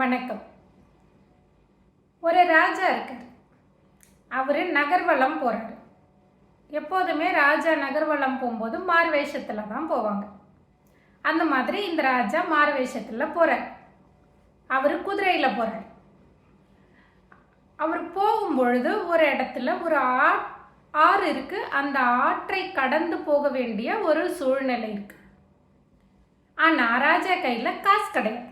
வணக்கம். ஒரு ராஜா இருக்கார். அவர் நகர்வலம் போகிறாரு எப்போதுமே ராஜா நகர்வலம் போகும்போது மார்வேஷத்தில் தான் போவாங்க. அந்த மாதிரி இந்த ராஜா மார்வேஷத்தில் போகிறார் அவர் குதிரையில் போகிறார் அவர் போகும்பொழுது ஒரு இடத்துல ஒரு ஆ ஆறு இருக்கு. அந்த ஆற்றை கடந்து போக வேண்டிய ஒரு சூழ்நிலை இருக்கு. ஆனால் ராஜா கையில் காசு கிடையாது.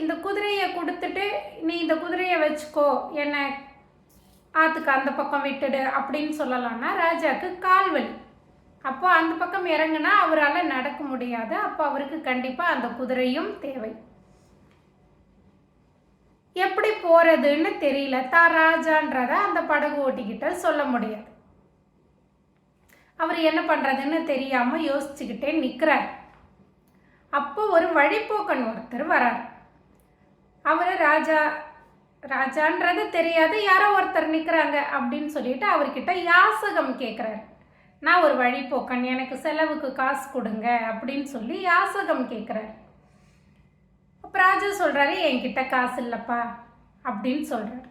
இந்த குதிரையை கொடுத்துட்டு நீ இந்த குதிரையை வச்சுக்கோ என்ன ஆற்றுக்கு அந்த பக்கம் விட்டுடு அப்படின்னு சொல்லலாம்னா ராஜாவுக்கு கால் வலி. அப்போ அந்த பக்கம் இறங்குனா அவரால் நடக்க முடியாது. அப்போ அவருக்கு கண்டிப்பாக அந்த குதிரையும் தேவை. எப்படி போகிறதுன்னு தெரியல. தான் ராஜான்றத அந்த படகு ஓட்டிக்கிட்ட சொல்ல முடியாது. அவர் என்ன பண்ணுறதுன்னு தெரியாமல் யோசிச்சுக்கிட்டே நிற்கிறார் அப்போ ஒரு வழிப்போக்கன் ஒருத்தர் வரார். அவர் ராஜா ராஜான்றது தெரியாது யாரோ ஒருத்தர் நிற்கிறாங்க அப்படின்னு சொல்லிட்டு அவர்கிட்ட யாசகம் கேட்குறாரு நான் ஒரு வழிப்போக்கன் எனக்கு செலவுக்கு காசு கொடுங்க அப்படின்னு சொல்லி யாசகம் கேட்குறாரு அப்போ ராஜா சொல்கிறாரு என்கிட்ட காசு இல்லைப்பா அப்படின்னு சொல்கிறாரு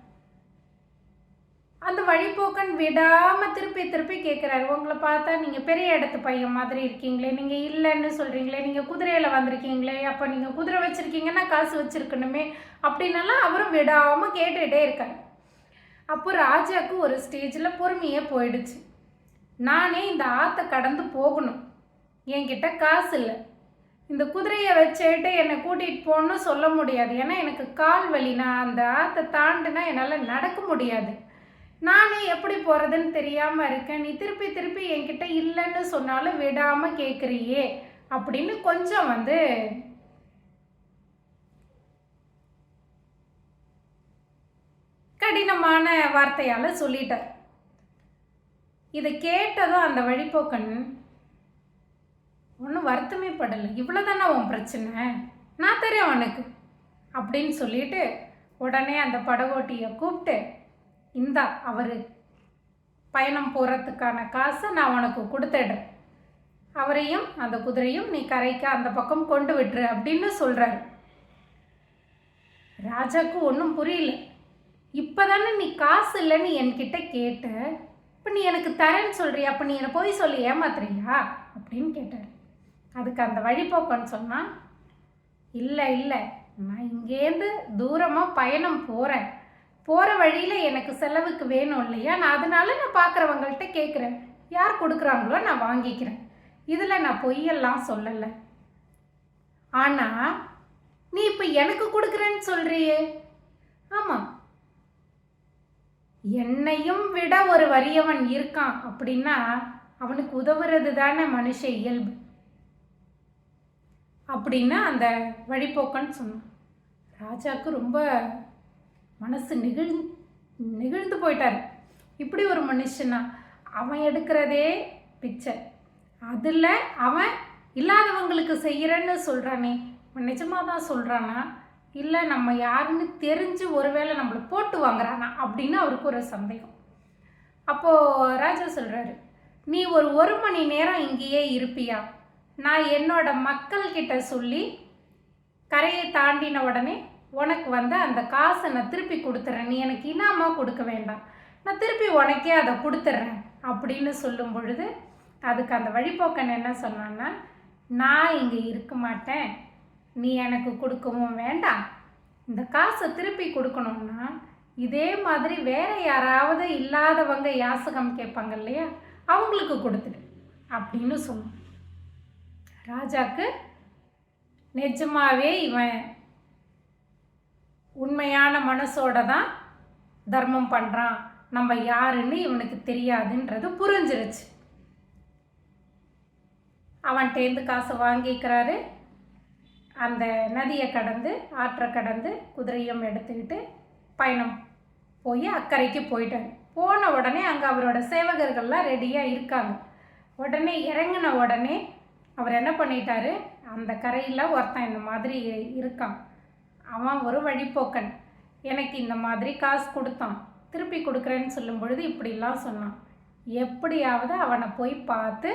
அந்த வழிபோக்கன் விடாமல் திருப்பி திருப்பி கேட்குறாரு உங்களை பார்த்தா நீங்கள் பெரிய இடத்து பையன் மாதிரி இருக்கீங்களே நீங்கள் இல்லைன்னு சொல்கிறீங்களே நீங்கள் குதிரையில் வந்திருக்கீங்களே அப்போ நீங்கள் குதிரை வச்சுருக்கீங்கன்னா காசு வச்சுருக்கணுமே அப்படின்னலாம் அவரும் விடாமல் கேட்டுகிட்டே இருக்காரு. அப்போ ராஜாவுக்கு ஒரு ஸ்டேஜில் பொறுமையே போயிடுச்சு. நானே இந்த ஆற்றை கடந்து போகணும். என்கிட்ட காசு இல்லை. இந்த குதிரையை வச்சுட்டு என்னை கூட்டிகிட்டு போகணும்னு சொல்ல முடியாது. ஏன்னா எனக்கு கால் வலி. நான் அந்த ஆற்றை தாண்டுனா என்னால் நடக்க முடியாது. நானே எப்படி போகிறதுன்னு தெரியாமல் இருக்கேன். நீ திருப்பி திருப்பி என்கிட்ட இல்லைன்னு சொன்னாலும் விடாமல் கேட்குறியே அப்படின்னு கொஞ்சம் வந்து கடினமான வார்த்தையால் சொல்லிட்டார் இதை கேட்டதும் அந்த வழிப்போக்கன் ஒன்றும் வருத்தமே படலை. இவ்வளோதானே உன் பிரச்சனை? நான் தெரியும் உனக்கு. அப்படின்னு சொல்லிட்டு உடனே அந்த படகோட்டியை கூப்பிட்டு இந்தா அவர் பயணம் போகிறதுக்கான காசை நான் உனக்கு கொடுத்துடுறேன். அவரையும் அந்த குதிரையும் நீ கரைக்கு அந்த பக்கம் கொண்டு விட்டுரு அப்படின்னு சொல்கிறாரு ராஜாக்கு ஒன்றும் புரியல. இப்போதானே நீ காசு இல்லைன்னு என்கிட்ட கேட்ட. இப்போ நீ எனக்கு தரேன்னு சொல்கிறியா அப்போ நீ என்னை போய் சொல்லி ஏமாத்துறியா? அப்படின்னு கேட்டார். அதுக்கு அந்த வழிபோக்கன்னு சொன்னால் இல்லை இல்லை நான் இங்கேருந்து தூரமாக பயணம் போகிறேன் போகிற வழியில் எனக்கு செலவுக்கு வேணும் இல்லையா? நான் அதனால நான் பார்க்குறவங்கள்ட்ட கேட்குறேன் யார் கொடுக்குறாங்களோ நான் வாங்கிக்கிறேன். இதில் நான் பொய்யெல்லாம் சொல்லலை. ஆனால் நீ இப்போ எனக்கு கொடுக்குறேன்னு சொல்கிறியே ஆமாம் என்னையும் விட ஒரு வறியவன் இருக்கான் அப்படின்னா அவனுக்கு உதவுறது தானே மனுஷ இயல்பு. அப்படின்னு அந்த வழிபோக்கன்னு சொன்னான். ராஜாவுக்கு ரொம்ப மனசு நிகழ் நெகிழ்ந்து போயிட்டார். இப்படி ஒரு மனுஷனா அவன் எடுக்கிறதே பிச்சை. அதில் அவன் இல்லாதவங்களுக்கு செய்கிறேன்னு சொல்கிறானே அவன் நிஜமாக தான் சொல்கிறானா இல்லை நம்ம யாருன்னு தெரிஞ்சு ஒருவேளை நம்மளை போட்டு வாங்குறானா? அப்படின்னு அவருக்கு ஒரு சந்தேகம். அப்போது ராஜா சொல்கிறாரு நீ ஒரு ஒரு மணி நேரம் இங்கேயே இருப்பியா? நான் என்னோட மக்கள்கிட்ட சொல்லி கரையை தாண்டின உடனே உனக்கு வந்து அந்த காசை நான் திருப்பி கொடுத்துட்றேன் நீ எனக்கு இனாமாக கொடுக்க வேண்டாம். நான் திருப்பி உனக்கே அதை கொடுத்துட்றேன் அப்படின்னு சொல்லும் பொழுது அதுக்கு அந்த வழிபோக்கன் என்ன சொன்னான்னா நான் இங்கே இருக்க மாட்டேன். நீ எனக்கு கொடுக்கவும் வேண்டாம். இந்த காசை திருப்பி கொடுக்கணும்னா இதே மாதிரி வேற யாராவது இல்லாதவங்க யாசகம் கேட்பாங்க இல்லையா? அவங்களுக்கு கொடுத்துடு. அப்படின்னு சொன்னான் ராஜாக்கு நிஜமாவே இவன் உண்மையான மனசோட தான் தர்மம் பண்ணுறான் நம்ம யாருன்னு இவனுக்கு தெரியாதுன்றது புரிஞ்சிருச்சு. அவன்கிட்டேருந்து காசை வாங்கிக்கிறாரு. அந்த நதியை கடந்து ஆற்றை கடந்து குதிரையும் எடுத்துக்கிட்டு பயணம் போய் அக்கறைக்கு போயிட்டார். போன உடனே அங்கே அவரோட சேவகர்கள்லாம் ரெடியாக இருக்காங்க. உடனே இறங்கின உடனே அவர் என்ன பண்ணிட்டாரு? அந்த கரையில் ஒருத்தன் இந்த மாதிரி இருக்கான். அவன் ஒரு வழிப்போக்கன். எனக்கு இந்த மாதிரி காசு கொடுத்தான். திருப்பி கொடுக்குறேன்னு சொல்லும் பொழுது இப்படிலாம் சொன்னான். எப்படியாவது அவனை போய் பார்த்து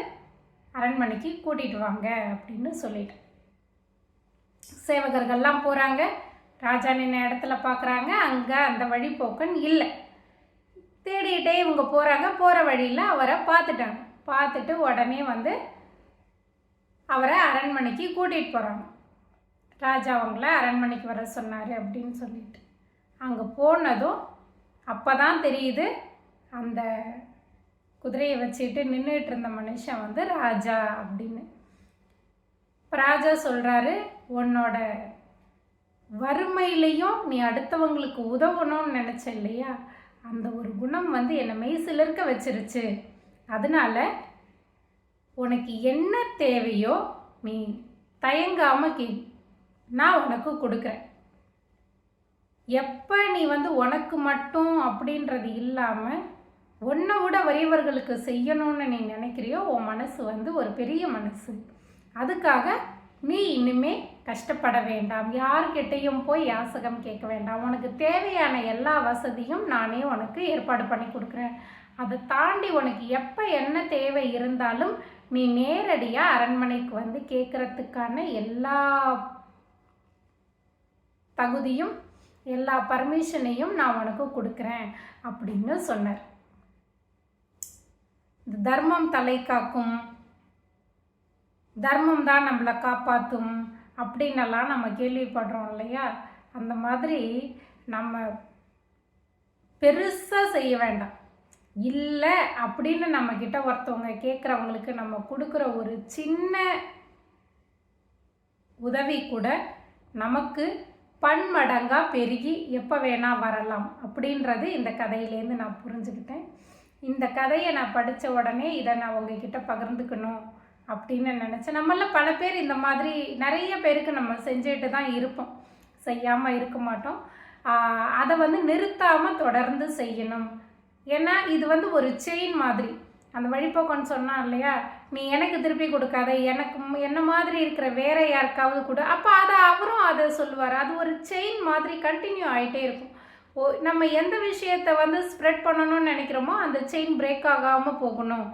அரண்மனைக்கு கூட்டிகிட்டு வாங்க அப்படின்னு சொல்லிட்டு. சேவகர்கள்லாம் போகிறாங்க ராஜா நின்ன இடத்துல பார்க்குறாங்க அங்கே அந்த வழிப்போக்கன் இல்லை. தேடிக்கிட்டே இவங்க போகிறாங்க போகிற வழியில் அவரை பார்த்துட்டாங்க. பார்த்துட்டு உடனே வந்து அவரை அரண்மனைக்கு கூட்டிகிட்டு போகிறாங்க ராஜா அவங்கள அரண்மனைக்கு வர சொன்னார் அப்படின்னு சொல்லிட்டு. அங்கே போனதும் அப்போ தான் தெரியுது அந்த குதிரையை வச்சுட்டு நின்றுட்டு இருந்த மனுஷன் வந்து ராஜா அப்படின்னு. ராஜா சொல்கிறாரு உன்னோட வறுமையிலையும் நீ அடுத்தவங்களுக்கு உதவணும்னு நினச்ச இல்லையா? அந்த ஒரு குணம் வந்து என்னை மெய்சிலிருக்க வச்சிருச்சு. அதனால உனக்கு என்ன தேவையோ நீ தயங்காமல் கே நான் உனக்கு கொடுக்குறேன். எப்போ நீ வந்து உனக்கு மட்டும் அப்படின்றது இல்லாமல் உன்னை விட வறியவர்களுக்கு செய்யணும்னு நீ நினைக்கிறியோ உன் மனசு வந்து ஒரு பெரிய மனசு. அதுக்காக நீ இனிமே கஷ்டப்பட வேண்டாம். யார்கிட்டையும் போய் யாசகம் கேட்க வேண்டாம். உனக்கு தேவையான எல்லா வசதியும் நானே உனக்கு ஏற்பாடு பண்ணி கொடுக்குறேன். அதை தாண்டி உனக்கு எப்போ என்ன தேவை இருந்தாலும் நீ நேரடியாக அரண்மனைக்கு வந்து கேட்குறதுக்கான எல்லா தகுதியும் எல்லா பர்மிஷனையும் நான் உனக்கு கொடுக்குறேன் அப்படின்னு சொன்னார். இந்த தர்மம் தலை காக்கும். தர்மம் தான் நம்மளை காப்பாற்றும் அப்படின்னெல்லாம் நம்ம கேள்விப்படுறோம் இல்லையா? அந்த மாதிரி நம்ம பெருசாக செய்ய வேண்டாம். இல்லை அப்படின்னு நம்மக்கிட்ட ஒருத்தவங்க கேட்குறவங்களுக்கு நம்ம கொடுக்குற ஒரு சின்ன உதவி கூட நமக்கு பன்மடங்காக பெருகி எப்போ வேணால் வரலாம் அப்படின்றது இந்த கதையிலேருந்து நான் புரிஞ்சுக்கிட்டேன். இந்த கதையை நான் படித்த உடனே இதை நான் உங்ககிட்ட பகிர்ந்துக்கணும் அப்படின்னு நினச்சேன். நம்மள பல பேர் இந்த மாதிரி நிறைய பேருக்கு நம்ம செஞ்சுட்டு தான் இருப்போம். செய்யாமல் இருக்க மாட்டோம். அதை வந்து நிறுத்தாமல் தொடர்ந்து செய்யணும். ஏன்னா இது வந்து ஒரு செயின் மாதிரி. அந்த வழிபோக்கன்னு சொன்னான் இல்லையா? நீ எனக்கு திருப்பி கொடுக்காத எனக்கு என்ன மாதிரி இருக்கிற வேற யாருக்காவது கூட. அப்போ அதை அவரும் அதை சொல்லுவார். அது ஒரு செயின் மாதிரி கண்டினியூ ஆகிட்டே இருக்கும். ஓ நம்ம எந்த விஷயத்தை வந்து ஸ்ப்ரெட் பண்ணணும்னு நினைக்கிறோமோ அந்த செயின் பிரேக் ஆகாமல் போகணும்.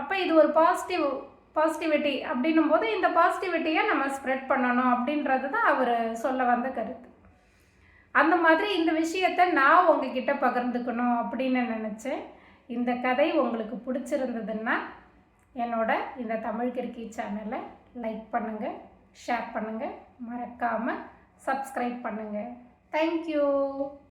அப்போ இது ஒரு பாசிட்டிவ் பாசிட்டிவிட்டி அப்படின்னும் போது இந்த பாசிட்டிவிட்டியை நம்ம ஸ்ப்ரெட் பண்ணணும் அப்படின்றது தான் அவர் சொல்ல வந்த கருத்து. அந்த மாதிரி இந்த விஷயத்த நான் உங்ககிட்ட பகிர்ந்துக்கணும் அப்படின்னு நினச்சேன். இந்த கதை உங்களுக்கு பிடிச்சிருந்ததுன்னா என்னோட இந்த தமிழ் கிறுக்கி சேனலை லைக் பண்ணுங்கள் ஷேர் பண்ணுங்கள் மறக்காமல் சப்ஸ்கிரைப் பண்ணுங்கள் தேங்க்யூ